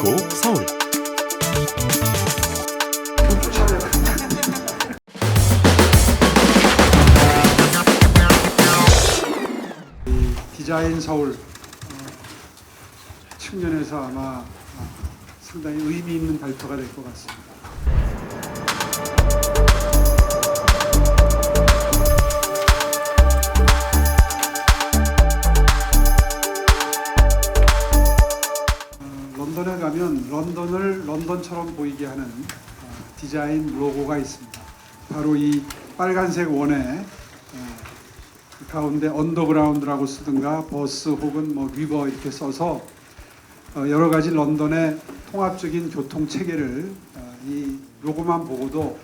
고 서울 디자인 서울 어, 측면에서 아마 아, 상당히 의미 있는 발표가 될 것 같습니다. 런던에 가면 런던을 런던처럼 보이게 하는 어, 디자인 로고가 있습니다. 바로 이 빨간색 원에 어, 그 가운데 언더그라운드라고 쓰든가 버스 혹은 뭐 리버 이렇게 써서 어, 여러 가지 런던의 통합적인 교통 체계를 어, 이 로고만 보고도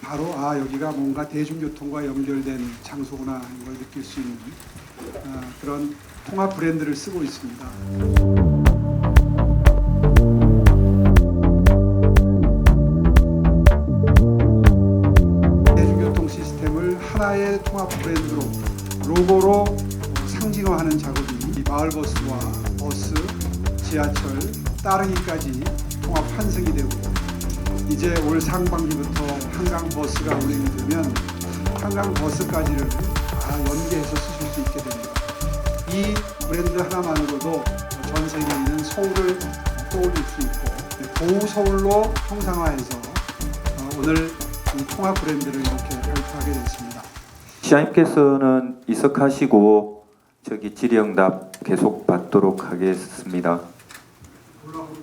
바로 아 여기가 뭔가 대중교통과 연결된 장소구나 하는 걸 느낄 수 있는 어, 그런 통합 브랜드를 쓰고 있습니다. 하나의 통합 브랜드로 로고로 상징화하는 작업이 이 마을버스와 버스, 지하철, 따릉이까지 통합 환승이 되고 이제 올 상반기부터 한강버스가 운행이 되면 한강버스까지를 다 연계해서 쓰실 수 있게 됩니다. 이 브랜드 하나만으로도 전 세계에 있는 서울을 떠올릴 수 있고 고우 서울로 형상화해서 어, 오늘 이 통합 브랜드를 이렇게 발표하게. 시장님께서는 이석하시고 저기 질의응답 계속 받도록 하겠습니다.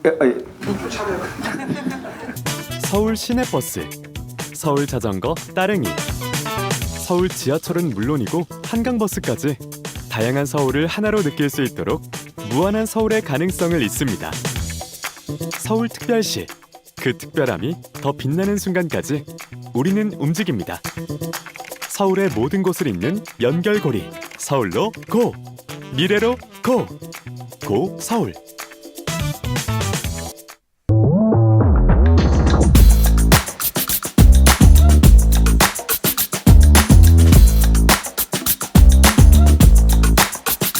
서울 시내버스 서울 자전거 따릉이 서울 지하철은 물론이고 한강버스까지 다양한 서울을 하나로 느낄 수 있도록 무한한 서울의 가능성을 잇습니다. 서울특별시 그 특별함이 더 빛나는 순간까지 우리는 움직입니다. 서울의 모든 곳을 잇는 연결고리 서울로 고 미래로 고 고 서울.